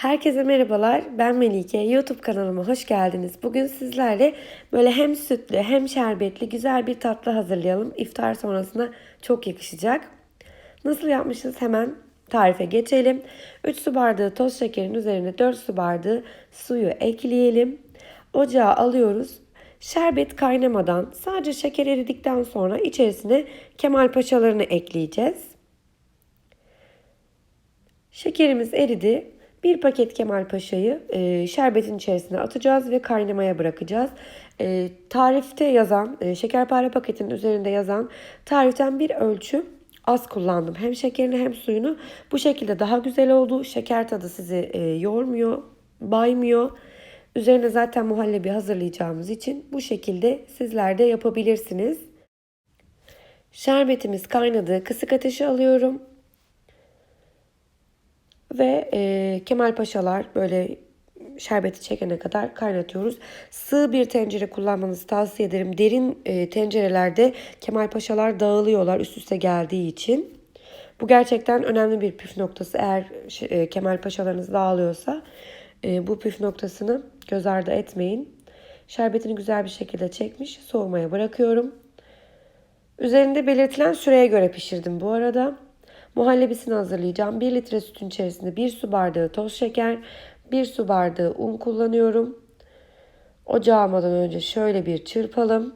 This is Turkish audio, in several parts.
Herkese merhabalar. Ben Melike. YouTube kanalıma hoş geldiniz. Bugün sizlerle böyle hem sütlü hem şerbetli güzel bir tatlı hazırlayalım. İftar sonrasında çok yakışacak. Nasıl yapmışız hemen tarife geçelim. 3 su bardağı toz şekerin üzerine 4 su bardağı suyu ekleyelim. Ocağa alıyoruz. Şerbet kaynamadan sadece şeker eridikten sonra içerisine kemal paşalarını ekleyeceğiz. Şekerimiz eridi. Bir paket Kemal Paşa'yı e, şerbetin içerisine atacağız ve kaynamaya bırakacağız. E, tarifte yazan, e, şekerpare paketinin üzerinde yazan tariften bir ölçü az kullandım. Hem şekerini hem suyunu. Bu şekilde daha güzel oldu. Şeker tadı sizi e, yormuyor, baymıyor. Üzerine zaten muhallebi hazırlayacağımız için bu şekilde sizler de yapabilirsiniz. Şerbetimiz kaynadı. Kısık ateşe alıyorum. Ve e, Kemal Paşalar böyle şerbeti çekene kadar kaynatıyoruz. Sığ bir tencere kullanmanızı tavsiye ederim. Derin e, tencerelerde Kemal Paşalar dağılıyorlar üst üste geldiği için. Bu gerçekten önemli bir püf noktası. Eğer e, Kemal Paşalarınız dağılıyorsa e, bu püf noktasını göz ardı etmeyin. Şerbetini güzel bir şekilde çekmiş soğumaya bırakıyorum. Üzerinde belirtilen süreye göre pişirdim bu arada. Muhallebisini hazırlayacağım. 1 litre sütün içerisinde 1 su bardağı toz şeker, 1 su bardağı un kullanıyorum. Ocağa almadan önce şöyle bir çırpalım.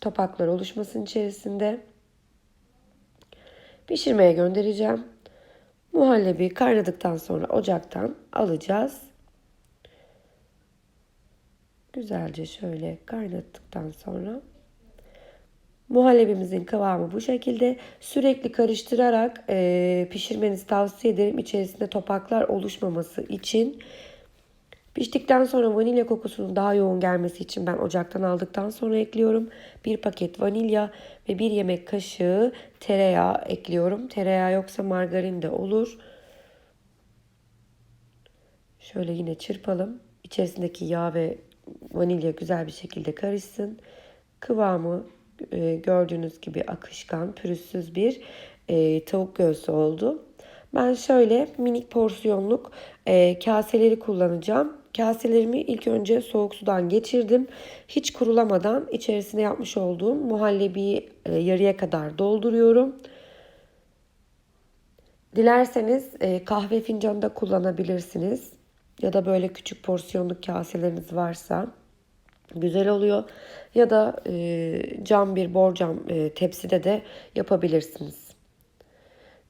Topaklar oluşmasın içerisinde. Pişirmeye göndereceğim. Muhallebi kaynadıktan sonra ocaktan alacağız. Güzelce şöyle kaynattıktan sonra Muhallebimizin kıvamı bu şekilde. Sürekli karıştırarak e, pişirmenizi tavsiye ederim. İçerisinde topaklar oluşmaması için. Piştikten sonra vanilya kokusunun daha yoğun gelmesi için ben ocaktan aldıktan sonra ekliyorum. Bir paket vanilya ve bir yemek kaşığı tereyağı ekliyorum. Tereyağı yoksa margarin de olur. Şöyle yine çırpalım. İçerisindeki yağ ve vanilya güzel bir şekilde karışsın. Kıvamı e, gördüğünüz gibi akışkan, pürüzsüz bir e, tavuk göğsü oldu. Ben şöyle minik porsiyonluk e, kaseleri kullanacağım. Kaselerimi ilk önce soğuk sudan geçirdim. Hiç kurulamadan içerisine yapmış olduğum muhallebiyi yarıya kadar dolduruyorum. Dilerseniz kahve fincanı da kullanabilirsiniz. Ya da böyle küçük porsiyonluk kaseleriniz varsa güzel oluyor. Ya da e, cam bir borcam e, tepside de yapabilirsiniz.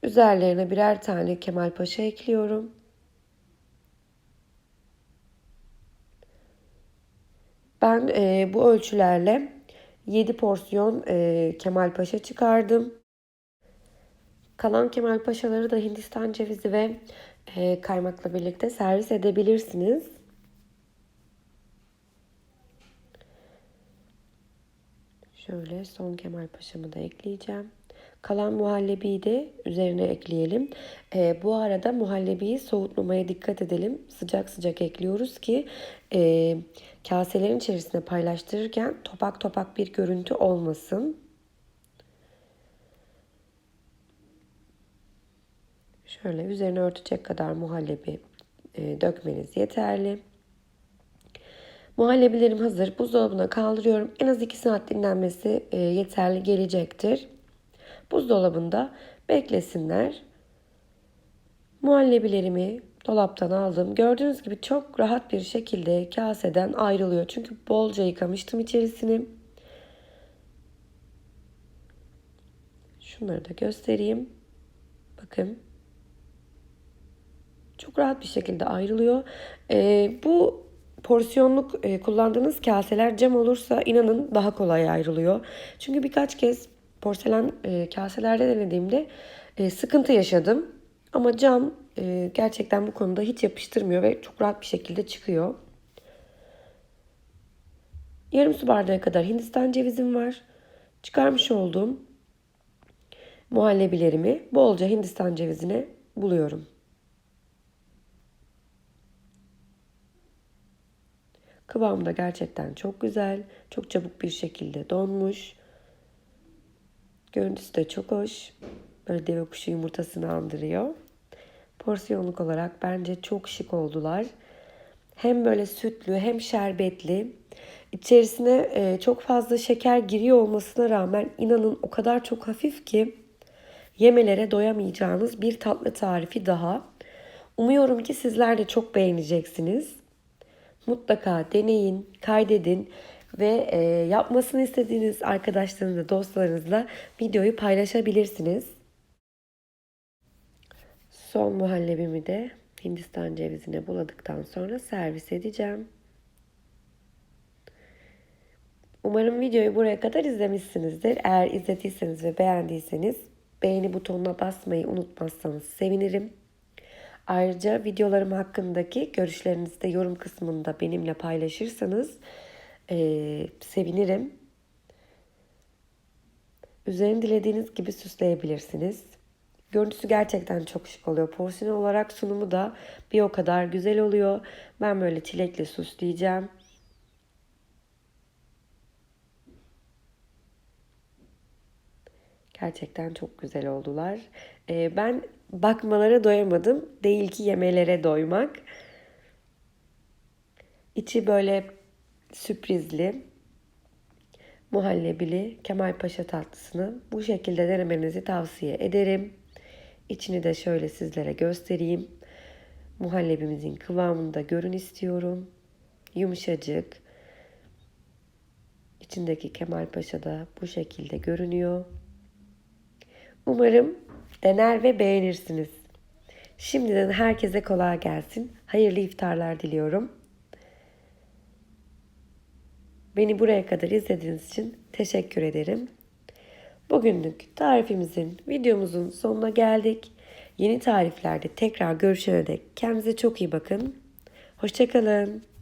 Üzerlerine birer tane Kemal Paşa ekliyorum. Ben e, bu ölçülerle 7 porsiyon e, Kemal Paşa çıkardım. Kalan Kemal Paşaları da Hindistan cevizi ve e, kaymakla birlikte servis edebilirsiniz. Şöyle son Kemal Paşa'mı da ekleyeceğim. Kalan muhallebiyi de üzerine ekleyelim. E, bu arada muhallebiyi soğutmamaya dikkat edelim. Sıcak sıcak ekliyoruz ki e, kaselerin içerisinde paylaştırırken topak topak bir görüntü olmasın. Şöyle üzerine örtecek kadar muhallebi e, dökmeniz yeterli. Muhallebilerim hazır. Buzdolabına kaldırıyorum. En az 2 saat dinlenmesi e, yeterli gelecektir. Buzdolabında beklesinler. Muhallebilerimi dolaptan aldım. Gördüğünüz gibi çok rahat bir şekilde kaseden ayrılıyor. Çünkü bolca yıkamıştım içerisini. Şunları da göstereyim. Bakın. Çok rahat bir şekilde ayrılıyor. Ee, bu porsiyonluk e, kullandığınız kaseler cam olursa inanın daha kolay ayrılıyor. Çünkü birkaç kez porselen e, kaselerde denediğimde e, sıkıntı yaşadım. Ama cam e, gerçekten bu konuda hiç yapıştırmıyor ve çok rahat bir şekilde çıkıyor. Yarım su bardağı kadar Hindistan cevizim var. Çıkarmış olduğum muhallebilerimi bolca Hindistan cevizine buluyorum. Kıvamı da gerçekten çok güzel. Çok çabuk bir şekilde donmuş. Görüntüsü de çok hoş. Böyle deve kuşu yumurtasını andırıyor. Porsiyonluk olarak bence çok şık oldular. Hem böyle sütlü hem şerbetli. İçerisine e, çok fazla şeker giriyor olmasına rağmen inanın o kadar çok hafif ki yemelere doyamayacağınız bir tatlı tarifi daha. Umuyorum ki sizler de çok beğeneceksiniz. Mutlaka deneyin, kaydedin ve e, yapmasını istediğiniz arkadaşlarınızla, dostlarınızla videoyu paylaşabilirsiniz. Son muhallebimi de Hindistan cevizine buladıktan sonra servis edeceğim. Umarım videoyu buraya kadar izlemişsinizdir. Eğer izlediyseniz ve beğendiyseniz beğeni butonuna basmayı unutmazsanız sevinirim. Ayrıca videolarım hakkındaki görüşlerinizi de yorum kısmında benimle paylaşırsanız e, sevinirim. Üzerini dilediğiniz gibi süsleyebilirsiniz. Görüntüsü gerçekten çok şık oluyor. Porsiyon olarak sunumu da bir o kadar güzel oluyor. Ben böyle çilekle süsleyeceğim. Gerçekten çok güzel oldular. Ee, ben bakmalara doyamadım. Değil ki yemelere doymak. İçi böyle sürprizli, muhallebili Kemalpaşa tatlısını bu şekilde denemenizi tavsiye ederim. İçini de şöyle sizlere göstereyim. Muhallebimizin kıvamını da görün istiyorum. Yumuşacık. İçindeki Kemalpaşa da bu şekilde görünüyor. Umarım dener ve beğenirsiniz. Şimdiden herkese kolay gelsin. Hayırlı iftarlar diliyorum. Beni buraya kadar izlediğiniz için teşekkür ederim. Bugünlük tarifimizin, videomuzun sonuna geldik. Yeni tariflerde tekrar görüşene dek kendinize çok iyi bakın. Hoşçakalın.